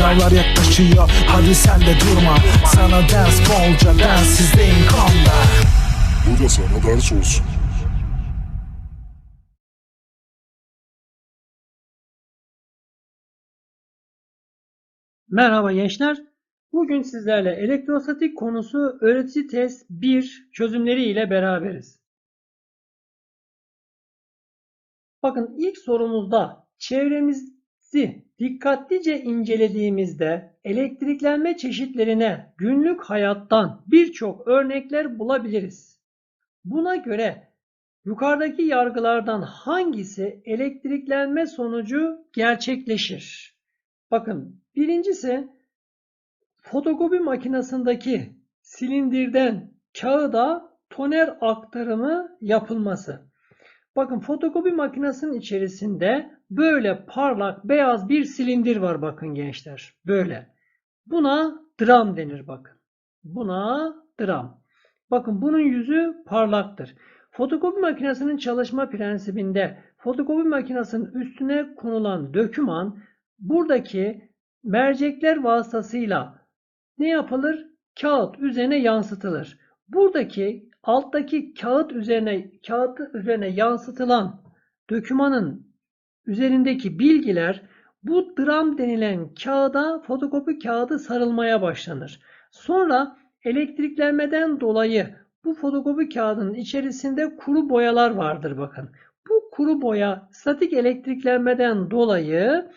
Sınavlar yaklaşıyor hadi sen de durma Sana ders bolca densizliğin konda Bu da sana ders olsun. Merhaba gençler. Bugün sizlerle elektrostatik konusu öğretici test 1 çözümleri ile beraberiz. Bakın ilk sorumuzda çevremizi dikkatlice incelediğimizde elektriklenme çeşitlerine günlük hayattan birçok örnekler bulabiliriz. Buna göre yukarıdaki yargılardan hangisi elektriklenme sonucu gerçekleşir? Bakın birincisi fotokopi makinesindeki silindirden kağıda toner aktarımı yapılması. Bakın fotokopi makinesinin içerisinde böyle parlak beyaz bir silindir var bakın gençler. Böyle. Buna dram denir bakın. Buna dram. Bakın bunun yüzü parlaktır. Fotokopi makinesinin çalışma prensibinde fotokopi makinesinin üstüne konulan döküman buradaki mercekler vasıtasıyla ne yapılır? Kağıt üzerine yansıtılır. Buradaki alttaki kağıt üzerine kağıt üzerine yansıtılan dökümanın üzerindeki bilgiler bu dram denilen kağıda fotokopi kağıdı sarılmaya başlanır. Sonra elektriklenmeden dolayı bu fotokopi kağıdının içerisinde kuru boyalar vardır bakın. Bu kuru boya statik elektriklenmeden dolayı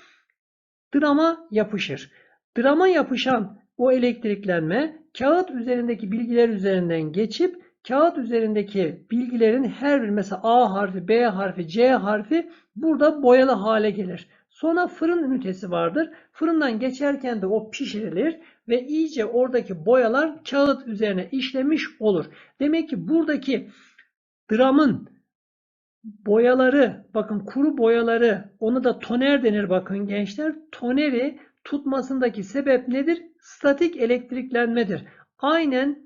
drama yapışır. Drama yapışan o elektriklenme kağıt üzerindeki bilgiler üzerinden geçip kağıt üzerindeki bilgilerin her bir mesela A harfi, B harfi, C harfi burada boyalı hale gelir. Sonra fırın ünitesi vardır. Fırından geçerken de o pişirilir ve iyice oradaki boyalar kağıt üzerine işlemiş olur. Demek ki buradaki dramın boyaları, bakın kuru boyaları, onu da toner denir bakın gençler. Toneri tutmasındaki sebep nedir? Statik elektriklenmedir. Aynen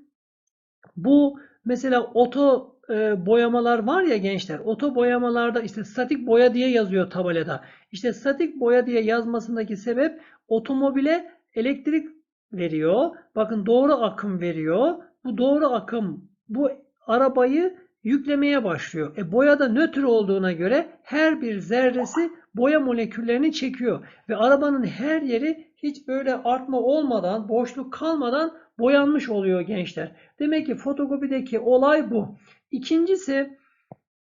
bu mesela oto e, boyamalar var ya gençler. Oto boyamalarda işte statik boya diye yazıyor tabelada. İşte statik boya diye yazmasındaki sebep otomobile elektrik veriyor. Bakın doğru akım veriyor. Bu doğru akım bu arabayı yüklemeye başlıyor. E boya da nötr olduğuna göre her bir zerresi boya moleküllerini çekiyor. Ve arabanın her yeri hiç böyle artma olmadan, boşluk kalmadan boyanmış oluyor gençler. Demek ki fotokopideki olay bu. İkincisi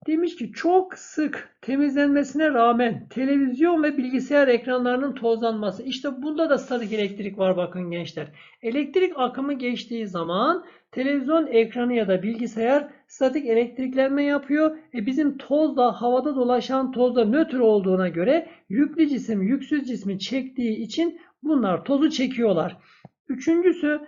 demiş ki çok sık temizlenmesine rağmen televizyon ve bilgisayar ekranlarının tozlanması. İşte bunda da statik elektrik var bakın gençler. Elektrik akımı geçtiği zaman televizyon ekranı ya da bilgisayar statik elektriklenme yapıyor. E bizim toz da havada dolaşan toz da nötr olduğuna göre yüklü cisim yüksüz cismi çektiği için bunlar tozu çekiyorlar. Üçüncüsü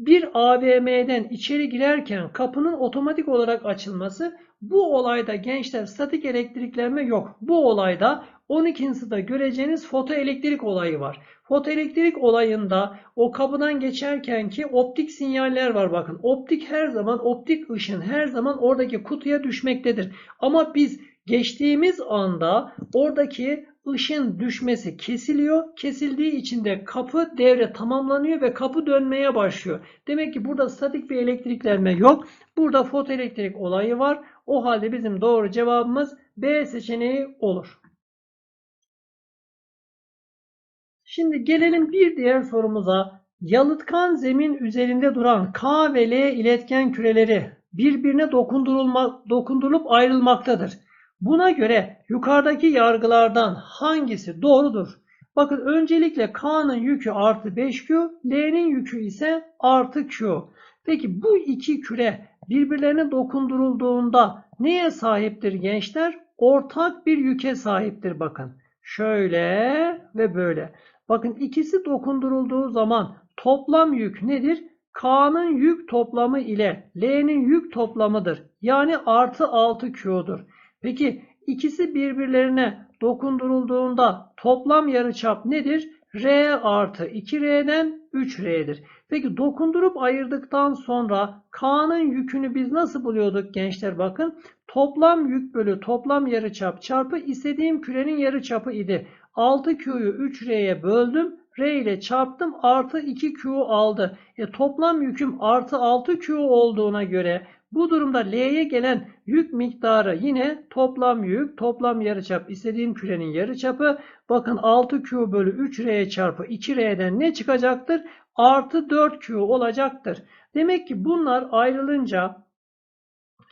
bir AVM'den içeri girerken kapının otomatik olarak açılması bu olayda gençler statik elektriklenme yok. Bu olayda 12. sınıfta göreceğiniz fotoelektrik olayı var. Fotoelektrik olayında o kapıdan geçerken ki optik sinyaller var bakın. Optik her zaman optik ışın her zaman oradaki kutuya düşmektedir. Ama biz geçtiğimiz anda oradaki ışın düşmesi kesiliyor. Kesildiği için de kapı devre tamamlanıyor ve kapı dönmeye başlıyor. Demek ki burada statik bir elektriklenme yok. Burada fotoelektrik olayı var. O halde bizim doğru cevabımız B seçeneği olur. Şimdi gelelim bir diğer sorumuza. Yalıtkan zemin üzerinde duran K ve L iletken küreleri birbirine dokundurulma, dokundurulup ayrılmaktadır. Buna göre yukarıdaki yargılardan hangisi doğrudur? Bakın öncelikle K'nın yükü artı 5Q, L'nin yükü ise artı Q. Peki bu iki küre birbirlerine dokundurulduğunda neye sahiptir gençler? Ortak bir yüke sahiptir bakın. Şöyle ve böyle. Bakın ikisi dokundurulduğu zaman toplam yük nedir? K'nın yük toplamı ile L'nin yük toplamıdır. Yani artı 6Q'dur. Peki ikisi birbirlerine dokundurulduğunda toplam yarıçap nedir? R artı 2R'den 3R'dir. Peki dokundurup ayırdıktan sonra K'nın yükünü biz nasıl buluyorduk gençler bakın. Toplam yük bölü toplam yarıçap çarpı istediğim kürenin yarıçapı idi. 6Q'yu 3R'ye böldüm. R ile çarptım artı 2Q aldı. E, toplam yüküm artı 6Q olduğuna göre bu durumda L'ye gelen yük miktarı yine toplam yük, toplam yarıçap, istediğim kürenin yarıçapı. Bakın 6Q bölü 3R çarpı 2R'den ne çıkacaktır? Artı 4Q olacaktır. Demek ki bunlar ayrılınca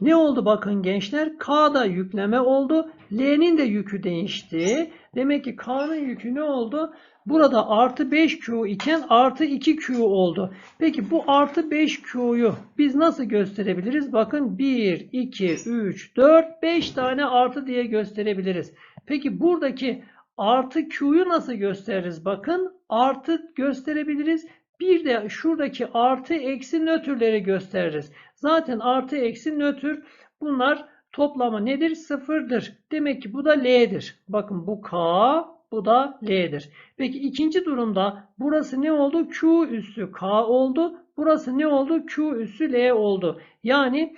ne oldu bakın gençler? K'da yükleme oldu. L'nin de yükü değişti. Demek ki K'nın yükü ne oldu? Burada artı 5Q iken artı 2Q oldu. Peki bu artı 5Q'yu biz nasıl gösterebiliriz? Bakın 1, 2, 3, 4, 5 tane artı diye gösterebiliriz. Peki buradaki artı Q'yu nasıl gösteririz? Bakın artı gösterebiliriz. Bir de şuradaki artı eksi nötrleri gösteririz. Zaten artı eksi nötr bunlar toplamı nedir? Sıfırdır. Demek ki bu da L'dir. Bakın bu K, bu da L'dir. Peki ikinci durumda burası ne oldu? Q üssü K oldu. Burası ne oldu? Q üssü L oldu. Yani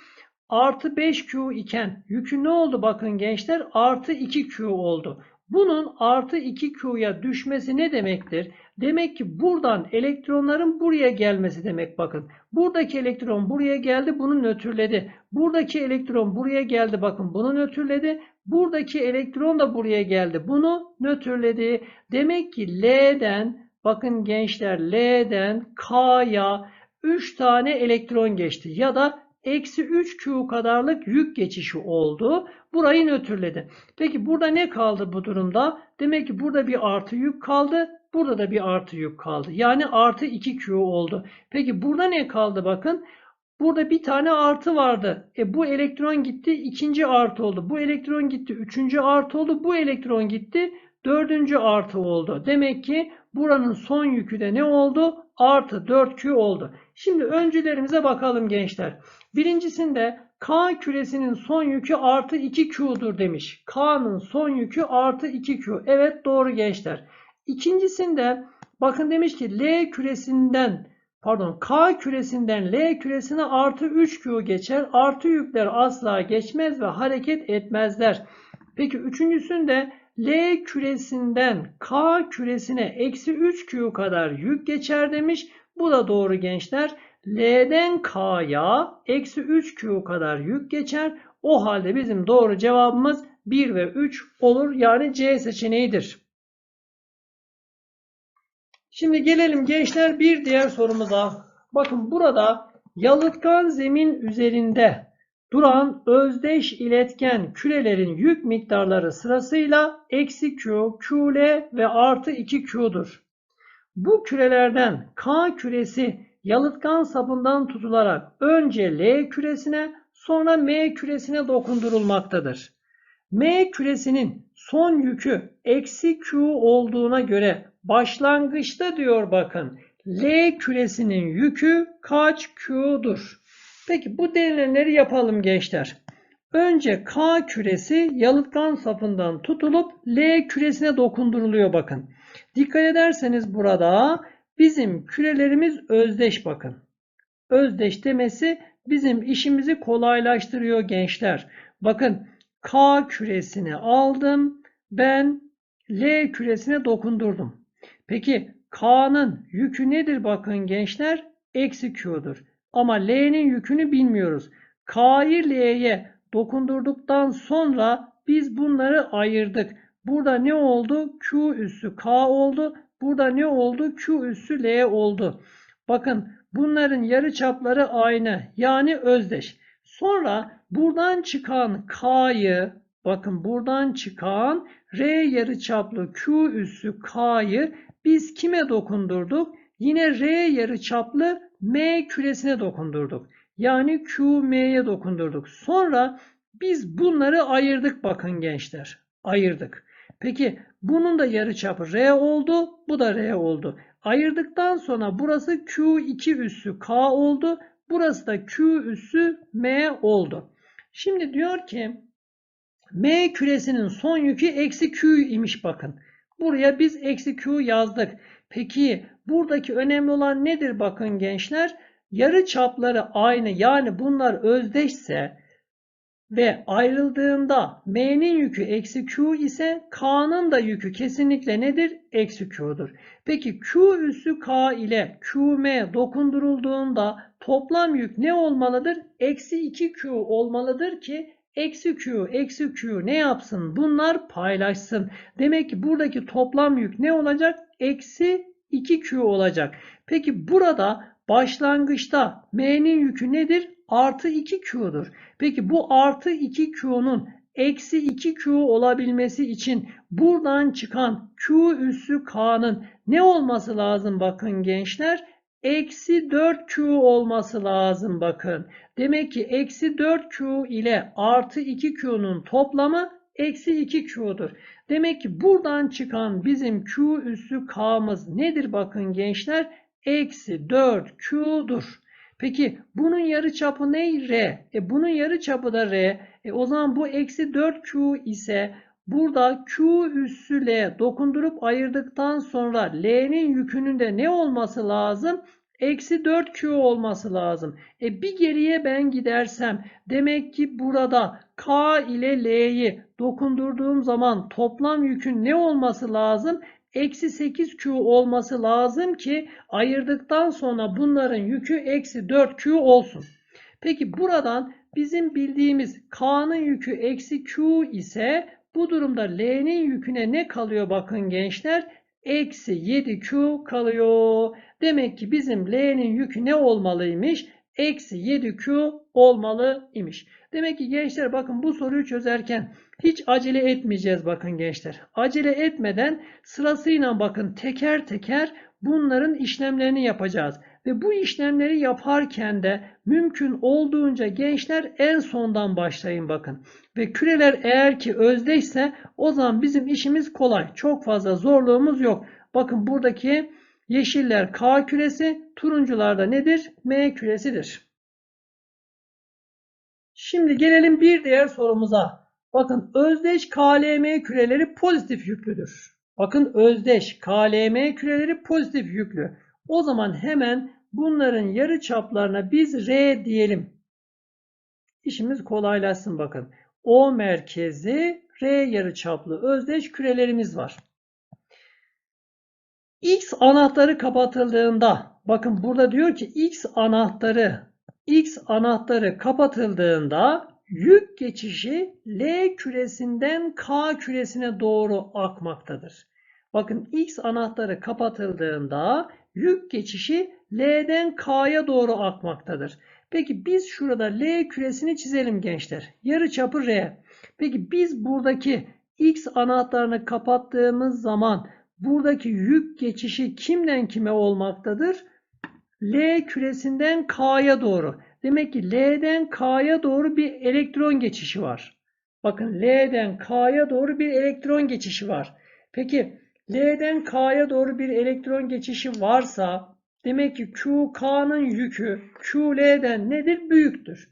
artı 5Q iken yükü ne oldu bakın gençler? Artı 2Q oldu. Bunun artı 2Q'ya düşmesi ne demektir? Demek ki buradan elektronların buraya gelmesi demek bakın. Buradaki elektron buraya geldi bunu nötrledi. Buradaki elektron buraya geldi bakın bunu nötrledi. Buradaki elektron da buraya geldi bunu nötrledi. Demek ki L'den bakın gençler L'den K'ya 3 tane elektron geçti. Ya da eksi 3Q kadarlık yük geçişi oldu. Burayı nötrledi. Peki burada ne kaldı bu durumda? Demek ki burada bir artı yük kaldı. Burada da bir artı yük kaldı. Yani artı 2Q oldu. Peki burada ne kaldı bakın. Burada bir tane artı vardı. E bu elektron gitti ikinci artı oldu. Bu elektron gitti üçüncü artı oldu. Bu elektron gitti dördüncü artı oldu. Demek ki buranın son yükü de ne oldu? Artı 4Q oldu. Şimdi öncülerimize bakalım gençler. Birincisinde K küresinin son yükü artı 2Q'dur demiş. K'nın son yükü artı 2Q. Evet doğru gençler. İkincisinde bakın demiş ki L küresinden pardon K küresinden L küresine artı 3Q geçer. Artı yükler asla geçmez ve hareket etmezler. Peki üçüncüsünde L küresinden K küresine eksi 3Q kadar yük geçer demiş. Bu da doğru gençler. L'den K'ya eksi 3Q kadar yük geçer. O halde bizim doğru cevabımız 1 ve 3 olur. Yani C seçeneğidir. Şimdi gelelim gençler bir diğer sorumuza. Bakın burada yalıtkan zemin üzerinde duran özdeş iletken kürelerin yük miktarları sırasıyla eksi Q, QL ve artı 2Q'dur. Bu kürelerden K küresi yalıtkan sapından tutularak önce L küresine sonra M küresine dokundurulmaktadır. M küresinin son yükü eksi Q olduğuna göre başlangıçta diyor bakın L küresinin yükü kaç Q'dur? Peki bu denilenleri yapalım gençler. Önce K küresi yalıtkan sapından tutulup L küresine dokunduruluyor bakın. Dikkat ederseniz burada bizim kürelerimiz özdeş bakın. Özdeş demesi bizim işimizi kolaylaştırıyor gençler. Bakın K küresini aldım. Ben L küresine dokundurdum. Peki K'nın yükü nedir bakın gençler? Eksi Q'dur. Ama L'nin yükünü bilmiyoruz. K'yı L'ye dokundurduktan sonra biz bunları ayırdık. Burada ne oldu? Q üssü K oldu. Burada ne oldu? Q üssü L oldu. Bakın bunların yarıçapları aynı. Yani özdeş. Sonra buradan çıkan K'yı bakın buradan çıkan R yarıçaplı Q üssü K'yı biz kime dokundurduk? Yine R yarıçaplı M küresine dokundurduk. Yani QM'ye dokundurduk. Sonra biz bunları ayırdık bakın gençler. Ayırdık. Peki bunun da yarıçapı R oldu. Bu da R oldu. Ayırdıktan sonra burası Q2 üssü K oldu. Burası da Q üssü M oldu. Şimdi diyor ki M küresinin son yükü eksi Q imiş bakın. Buraya biz eksi Q yazdık. Peki buradaki önemli olan nedir bakın gençler? Yarı çapları aynı yani bunlar özdeşse ve ayrıldığında M'nin yükü eksi Q ise K'nın da yükü kesinlikle nedir? Eksi Q'dur. Peki Q üssü K ile QM dokundurulduğunda toplam yük ne olmalıdır? Eksi 2Q olmalıdır ki eksi Q, eksi Q ne yapsın? Bunlar paylaşsın. Demek ki buradaki toplam yük ne olacak? Eksi 2Q olacak. Peki burada başlangıçta M'nin yükü nedir? Artı 2Q'dur. Peki bu artı 2Q'nun eksi 2Q olabilmesi için buradan çıkan Q üssü K'nın ne olması lazım bakın gençler? Eksi 4Q olması lazım bakın. Demek ki eksi 4Q ile artı 2Q'nun toplamı eksi 2Q'dur. Demek ki buradan çıkan bizim Q üssü K'mız nedir bakın gençler? Eksi 4Q'dur. Peki bunun yarıçapı ne? R. E bunun yarıçapı da R. E o zaman bu eksi 4Q ise burada Q üssü L dokundurup ayırdıktan sonra L'nin yükünün de ne olması lazım? Eksi 4Q olması lazım. E bir geriye ben gidersem demek ki burada K ile L'yi dokundurduğum zaman toplam yükün ne olması lazım? Eksi 8Q olması lazım ki ayırdıktan sonra bunların yükü eksi 4Q olsun. Peki buradan bizim bildiğimiz K'nın yükü eksi Q ise bu durumda L'nin yüküne ne kalıyor bakın gençler? Eksi 7Q kalıyor. Demek ki bizim L'nin yükü ne olmalıymış? Eksi 7Q olmalı imiş. Demek ki gençler bakın bu soruyu çözerken hiç acele etmeyeceğiz bakın gençler. Acele etmeden sırasıyla bakın teker teker bunların işlemlerini yapacağız. Ve bu işlemleri yaparken de mümkün olduğunca gençler en sondan başlayın bakın. Ve küreler eğer ki özdeşse o zaman bizim işimiz kolay. Çok fazla zorluğumuz yok. Bakın buradaki yeşiller K küresi, turuncularda nedir? M küresidir. Şimdi gelelim bir diğer sorumuza. Bakın özdeş KLM küreleri pozitif yüklüdür. Bakın özdeş KLM küreleri pozitif yüklü. O zaman hemen bunların yarı çaplarına biz R diyelim. İşimiz kolaylaşsın bakın. O merkezi R yarı çaplı özdeş kürelerimiz var. X anahtarı kapatıldığında bakın burada diyor ki X anahtarı X anahtarı kapatıldığında yük geçişi L küresinden K küresine doğru akmaktadır. Bakın X anahtarı kapatıldığında yük geçişi L'den K'ya doğru akmaktadır. Peki biz şurada L küresini çizelim gençler. Yarıçapı R. Peki biz buradaki X anahtarını kapattığımız zaman buradaki yük geçişi kimden kime olmaktadır? L küresinden K'ya doğru. Demek ki L'den K'ya doğru bir elektron geçişi var. Bakın L'den K'ya doğru bir elektron geçişi var. Peki L'den K'ya doğru bir elektron geçişi varsa demek ki Q K'nın yükü Q L'den nedir? Büyüktür.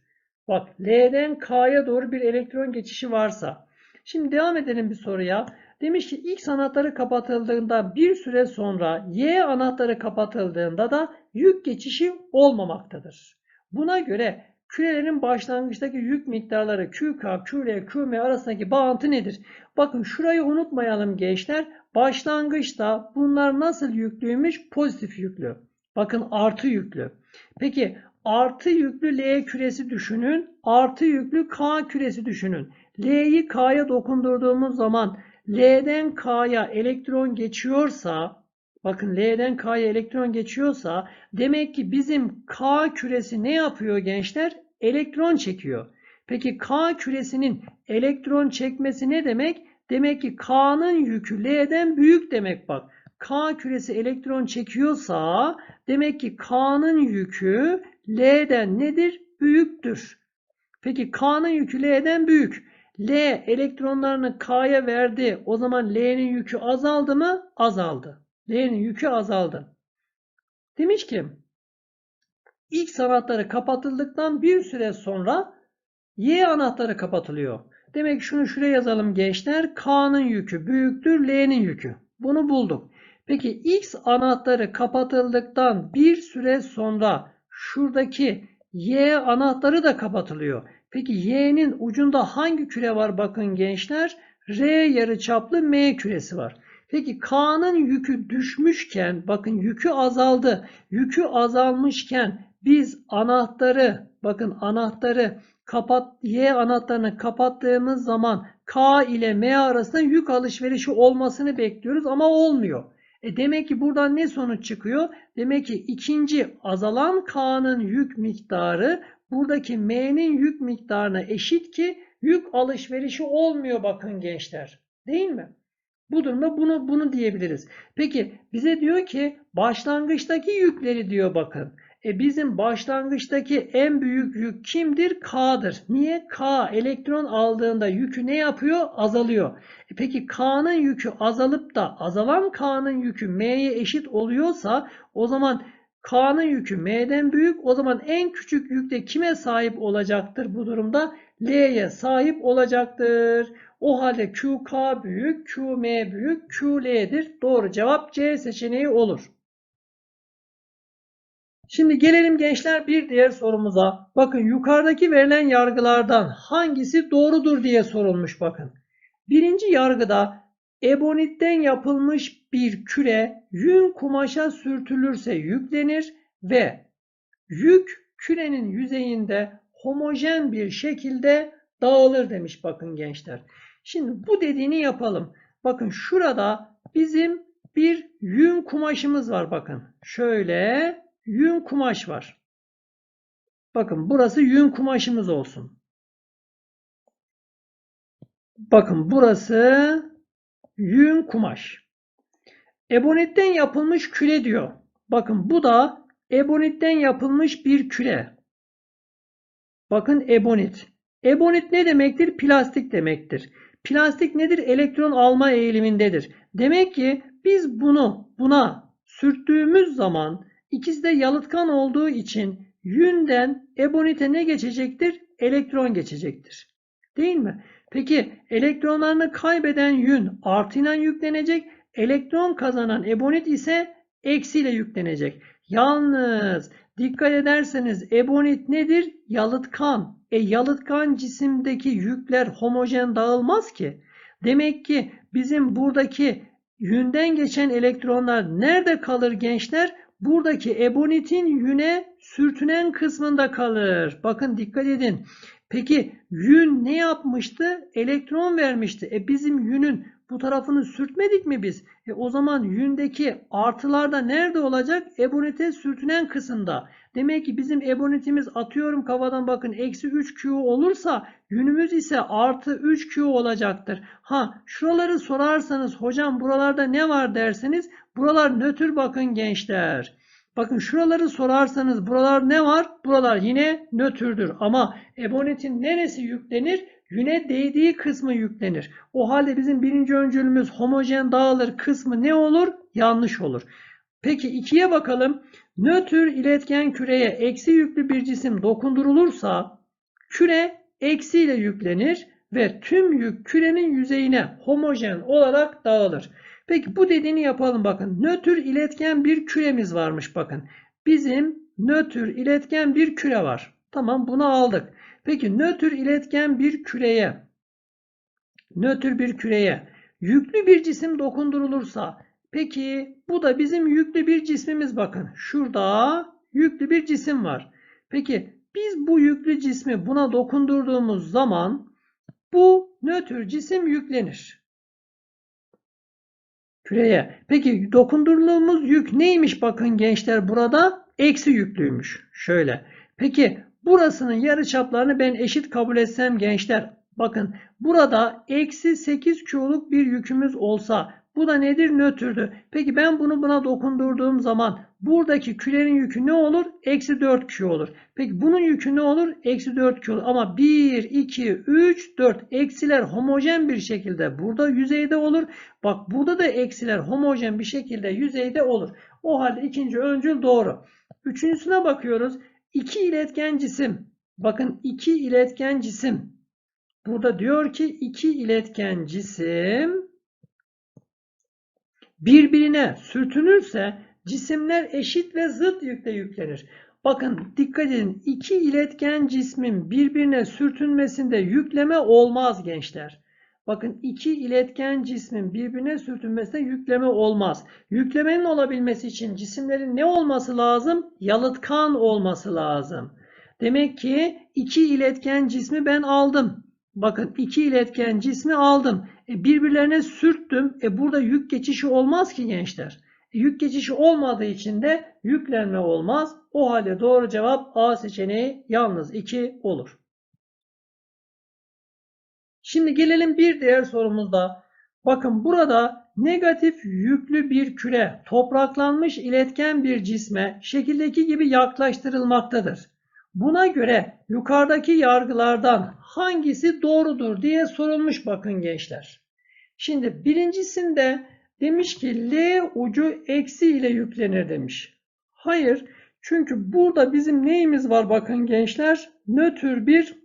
Bak L'den K'ya doğru bir elektron geçişi varsa. Şimdi devam edelim bir soruya. Demiş ki X anahtarı kapatıldığında bir süre sonra Y anahtarı kapatıldığında da yük geçişi olmamaktadır. Buna göre kürelerin başlangıçtaki yük miktarları QK, QL, QM arasındaki bağıntı nedir? Bakın şurayı unutmayalım gençler. Başlangıçta bunlar nasıl yüklüymüş? Pozitif yüklü. Bakın artı yüklü. Peki artı yüklü L küresi düşünün. Artı yüklü K küresi düşünün. L'yi K'ya dokundurduğumuz zaman L'den K'ya elektron geçiyorsa bakın L'den K'ya elektron geçiyorsa demek ki bizim K küresi ne yapıyor gençler? Elektron çekiyor. Peki K küresinin elektron çekmesi ne demek? Demek ki K'nın yükü L'den büyük demek bak. K küresi elektron çekiyorsa demek ki K'nın yükü L'den nedir? Büyüktür. Peki K'nın yükü L'den büyük. L elektronlarını K'ya verdi. O zaman L'nin yükü azaldı mı? Azaldı. L'nin yükü azaldı. Demiş ki X anahtarı kapatıldıktan bir süre sonra Y anahtarı kapatılıyor. Demek şunu şuraya yazalım gençler. K'nın yükü büyüktür L'nin yükü. Bunu bulduk. Peki X anahtarı kapatıldıktan bir süre sonra şuradaki Y anahtarı da kapatılıyor. Peki Y'nin ucunda hangi küre var bakın gençler? R yarıçaplı M küresi var. Peki K'nın yükü düşmüşken bakın yükü azaldı. Yükü azalmışken biz anahtarı bakın anahtarı kapat Y anahtarını kapattığımız zaman K ile M arasında yük alışverişi olmasını bekliyoruz ama olmuyor. E demek ki buradan ne sonuç çıkıyor? Demek ki ikinci azalan K'nın yük miktarı buradaki M'nin yük miktarına eşit ki yük alışverişi olmuyor bakın gençler. Değil mi? Bu durumda bunu bunu diyebiliriz. Peki bize diyor ki başlangıçtaki yükleri diyor bakın. E bizim başlangıçtaki en büyük yük kimdir? K'dır. Niye? K elektron aldığında yükü ne yapıyor? Azalıyor. E peki K'nın yükü azalıp da azalan K'nın yükü M'ye eşit oluyorsa o zaman K'nın yükü M'den büyük. O zaman en küçük yükte kime sahip olacaktır bu durumda? L'ye sahip olacaktır. O halde QK büyük, QM büyük, QL'dir. Doğru cevap C seçeneği olur. Şimdi gelelim gençler bir diğer sorumuza. Bakın yukarıdaki verilen yargılardan hangisi doğrudur diye sorulmuş bakın. Birinci yargıda ebonitten yapılmış bir küre yün kumaşa sürtülürse yüklenir ve yük kürenin yüzeyinde homojen bir şekilde dağılır demiş bakın gençler. Şimdi bu dediğini yapalım. Bakın şurada bizim bir yün kumaşımız var bakın. Şöyle yün kumaş var. Bakın burası yün kumaşımız olsun. Bakın burası yün kumaş. Ebonitten yapılmış küre diyor. Bakın bu da ebonitten yapılmış bir küre. Bakın ebonit. Ebonit ne demektir? Plastik demektir. Plastik nedir? Elektron alma eğilimindedir. Demek ki biz bunu buna sürttüğümüz zaman ikisi de yalıtkan olduğu için yünden ebonite ne geçecektir? Elektron geçecektir. Değil mi? Peki elektronlarını kaybeden yün artıyla yüklenecek. Elektron kazanan ebonit ise eksiyle yüklenecek. Yalnız dikkat ederseniz ebonit nedir? Yalıtkan. E yalıtkan cisimdeki yükler homojen dağılmaz ki. Demek ki bizim buradaki yünden geçen elektronlar nerede kalır gençler? Buradaki ebonitin yüne sürtünen kısmında kalır. Bakın dikkat edin. Peki yün ne yapmıştı? Elektron vermişti. E bizim yünün bu tarafını sürtmedik mi biz? E o zaman yündeki artılar da nerede olacak? Ebonite sürtünen kısımda. Demek ki bizim ebonitimiz atıyorum kafadan bakın eksi 3Q olursa yünümüz ise artı 3Q olacaktır. Ha şuraları sorarsanız hocam buralarda ne var derseniz buralar nötr bakın gençler. Bakın şuraları sorarsanız buralar ne var? Buralar yine nötrdür. Ama ebonitin neresi yüklenir? Yüne değdiği kısmı yüklenir. O halde bizim birinci öncülümüz homojen dağılır kısmı ne olur? Yanlış olur. Peki ikiye bakalım. Nötr iletken küreye eksi yüklü bir cisim dokundurulursa küre eksiyle yüklenir ve tüm yük kürenin yüzeyine homojen olarak dağılır. Peki bu dediğini yapalım bakın. Nötr iletken bir küremiz varmış bakın. Bizim nötr iletken bir küre var. Tamam bunu aldık. Peki nötr iletken bir küreye nötr bir küreye yüklü bir cisim dokundurulursa peki bu da bizim yüklü bir cismimiz bakın. Şurada yüklü bir cisim var. Peki biz bu yüklü cismi buna dokundurduğumuz zaman bu nötr cisim yüklenir. Küreye. Peki dokundurduğumuz yük neymiş bakın gençler burada? Eksi yüklüymüş. Şöyle. Peki burasının yarıçaplarını ben eşit kabul etsem gençler. Bakın burada eksi 8 Q'luk bir yükümüz olsa bu da nedir? Nötrdü. Peki ben bunu buna dokundurduğum zaman buradaki kürenin yükü ne olur? Eksi 4 Q olur. Peki bunun yükü ne olur? Eksi 4 Q olur. Ama 1, 2, 3, 4 eksiler homojen bir şekilde burada yüzeyde olur. Bak burada da eksiler homojen bir şekilde yüzeyde olur. O halde ikinci öncül doğru. Üçüncüsüne bakıyoruz. İki iletken cisim. Bakın iki iletken cisim. Burada diyor ki iki iletken cisim birbirine sürtünürse cisimler eşit ve zıt yükle yüklenir. Bakın dikkat edin. iki iletken cismin birbirine sürtünmesinde yükleme olmaz gençler. Bakın iki iletken cismin birbirine sürtünmesinde yükleme olmaz. Yüklemenin olabilmesi için cisimlerin ne olması lazım? Yalıtkan olması lazım. Demek ki iki iletken cismi ben aldım. Bakın iki iletken cismi aldım. E, birbirlerine sürttüm. E, burada yük geçişi olmaz ki gençler. E, yük geçişi olmadığı için de yüklenme olmaz. O halde doğru cevap A seçeneği yalnız 2 olur. Şimdi gelelim bir diğer sorumuzda. Bakın burada negatif yüklü bir küre topraklanmış iletken bir cisme şekildeki gibi yaklaştırılmaktadır. Buna göre yukarıdaki yargılardan hangisi doğrudur diye sorulmuş bakın gençler. Şimdi birincisinde demiş ki L ucu eksi ile yüklenir demiş. Hayır çünkü burada bizim neyimiz var bakın gençler? Nötr bir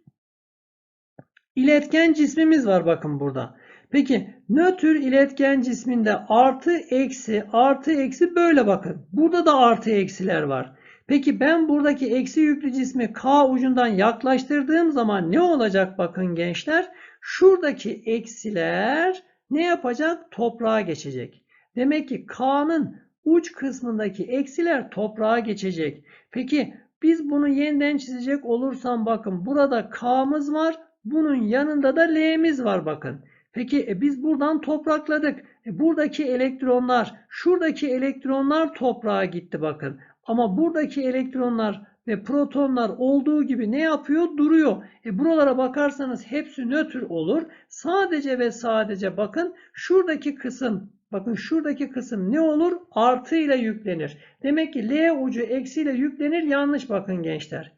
iletken cismimiz var bakın burada. Peki nötr iletken cisminde artı eksi artı eksi böyle bakın. Burada da artı eksiler var. Peki ben buradaki eksi yüklü cismi K ucundan yaklaştırdığım zaman ne olacak bakın gençler? Şuradaki eksiler ne yapacak? Toprağa geçecek. Demek ki K'nın uç kısmındaki eksiler toprağa geçecek. Peki biz bunu yeniden çizecek olursam bakın burada K'mız var. Bunun yanında da L'miz var bakın. Peki e, biz buradan toprakladık. E, buradaki elektronlar, şuradaki elektronlar toprağa gitti bakın. Ama buradaki elektronlar ve protonlar olduğu gibi ne yapıyor? Duruyor. E buralara bakarsanız hepsi nötr olur. Sadece ve sadece bakın şuradaki kısım bakın şuradaki kısım ne olur? Artı ile yüklenir. Demek ki L ucu eksi ile yüklenir. Yanlış bakın gençler.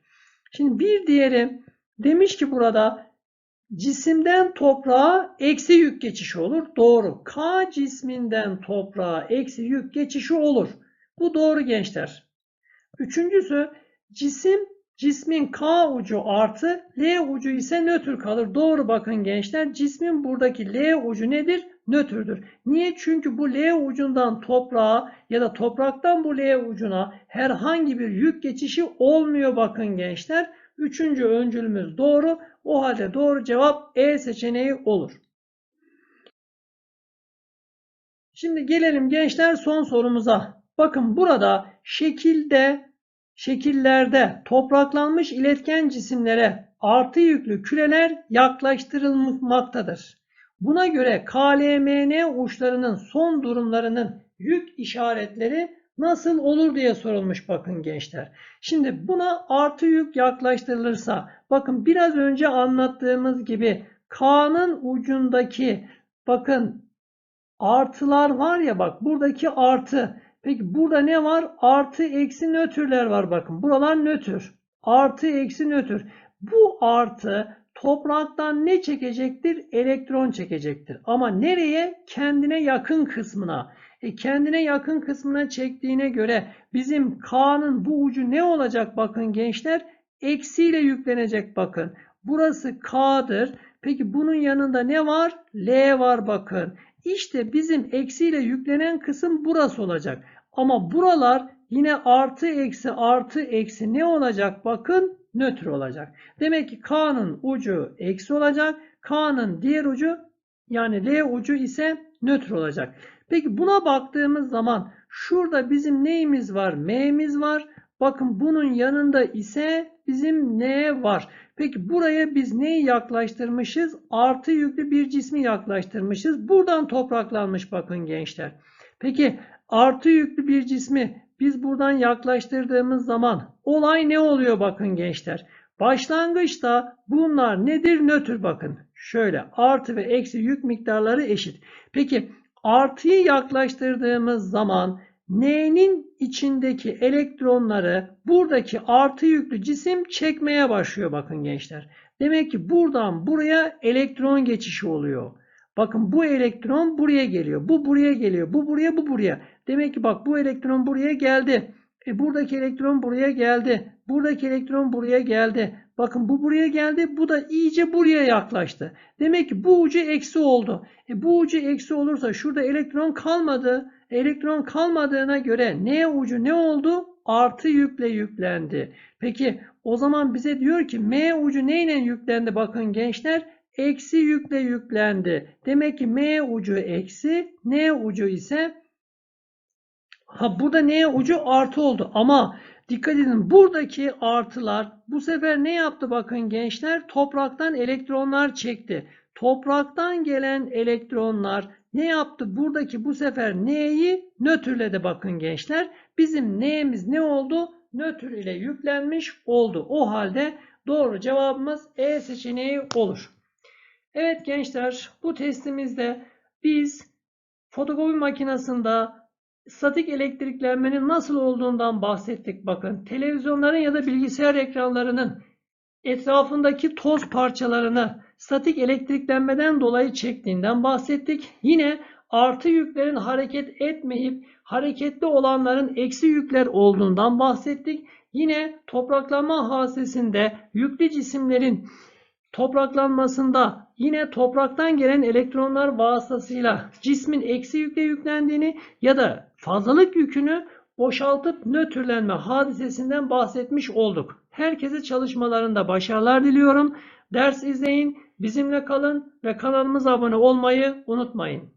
Şimdi bir diğeri demiş ki burada cisimden toprağa eksi yük geçişi olur. Doğru. K cisminden toprağa eksi yük geçişi olur. Bu doğru gençler. Üçüncüsü cisim cismin K ucu artı L ucu ise nötr kalır. Doğru bakın gençler. Cismin buradaki L ucu nedir? Nötrdür. Niye? Çünkü bu L ucundan toprağa ya da topraktan bu L ucuna herhangi bir yük geçişi olmuyor bakın gençler. Üçüncü öncülümüz doğru. O halde doğru cevap E seçeneği olur. Şimdi gelelim gençler son sorumuza. Bakın burada şekilde şekillerde topraklanmış iletken cisimlere artı yüklü küreler yaklaştırılmaktadır. Buna göre KLMN uçlarının son durumlarının yük işaretleri nasıl olur diye sorulmuş bakın gençler. Şimdi buna artı yük yaklaştırılırsa bakın biraz önce anlattığımız gibi K'nın ucundaki bakın artılar var ya bak buradaki artı Peki burada ne var? Artı eksi nötrler var bakın. Buralar nötr. Artı eksi nötr. Bu artı topraktan ne çekecektir? Elektron çekecektir. Ama nereye? Kendine yakın kısmına. E kendine yakın kısmına çektiğine göre bizim K'nın bu ucu ne olacak bakın gençler? Eksiyle yüklenecek bakın. Burası K'dır. Peki bunun yanında ne var? L var bakın. İşte bizim eksiyle yüklenen kısım burası olacak. Ama buralar yine artı eksi artı eksi ne olacak? Bakın nötr olacak. Demek ki K'nın ucu eksi olacak. K'nın diğer ucu yani L ucu ise nötr olacak. Peki buna baktığımız zaman şurada bizim neyimiz var? M'miz var. Bakın bunun yanında ise bizim N var. Peki buraya biz neyi yaklaştırmışız? Artı yüklü bir cismi yaklaştırmışız. Buradan topraklanmış bakın gençler. Peki artı yüklü bir cismi biz buradan yaklaştırdığımız zaman olay ne oluyor bakın gençler. Başlangıçta bunlar nedir? Nötr bakın. Şöyle artı ve eksi yük miktarları eşit. Peki artıyı yaklaştırdığımız zaman N'nin içindeki elektronları buradaki artı yüklü cisim çekmeye başlıyor bakın gençler. Demek ki buradan buraya elektron geçişi oluyor. Bakın bu elektron buraya geliyor. Bu buraya geliyor. Bu buraya, bu buraya. Demek ki bak bu elektron buraya geldi. E buradaki elektron buraya geldi. Buradaki elektron buraya geldi. Bakın bu buraya geldi. Bu da iyice buraya yaklaştı. Demek ki bu ucu eksi oldu. E bu ucu eksi olursa şurada elektron kalmadı. Elektron kalmadığına göre N ucu ne oldu? artı yükle yüklendi. Peki o zaman bize diyor ki M ucu neyle yüklendi? Bakın gençler eksi yükle yüklendi. Demek ki M ucu eksi, N ucu ise ha burada N ucu artı oldu ama dikkat edin buradaki artılar bu sefer ne yaptı bakın gençler? Topraktan elektronlar çekti. Topraktan gelen elektronlar ne yaptı? Buradaki bu sefer N'yi nötrledi bakın gençler. Bizim N'miz ne oldu? Nötr ile yüklenmiş oldu. O halde doğru cevabımız E seçeneği olur. Evet gençler bu testimizde biz fotokopi makinesinde statik elektriklenmenin nasıl olduğundan bahsettik. Bakın televizyonların ya da bilgisayar ekranlarının etrafındaki toz parçalarını statik elektriklenmeden dolayı çektiğinden bahsettik. Yine artı yüklerin hareket etmeyip hareketli olanların eksi yükler olduğundan bahsettik. Yine topraklanma hasesinde yüklü cisimlerin topraklanmasında yine topraktan gelen elektronlar vasıtasıyla cismin eksi yükle yüklendiğini ya da fazlalık yükünü boşaltıp nötrlenme hadisesinden bahsetmiş olduk. Herkese çalışmalarında başarılar diliyorum. Ders izleyin, bizimle kalın ve kanalımıza abone olmayı unutmayın.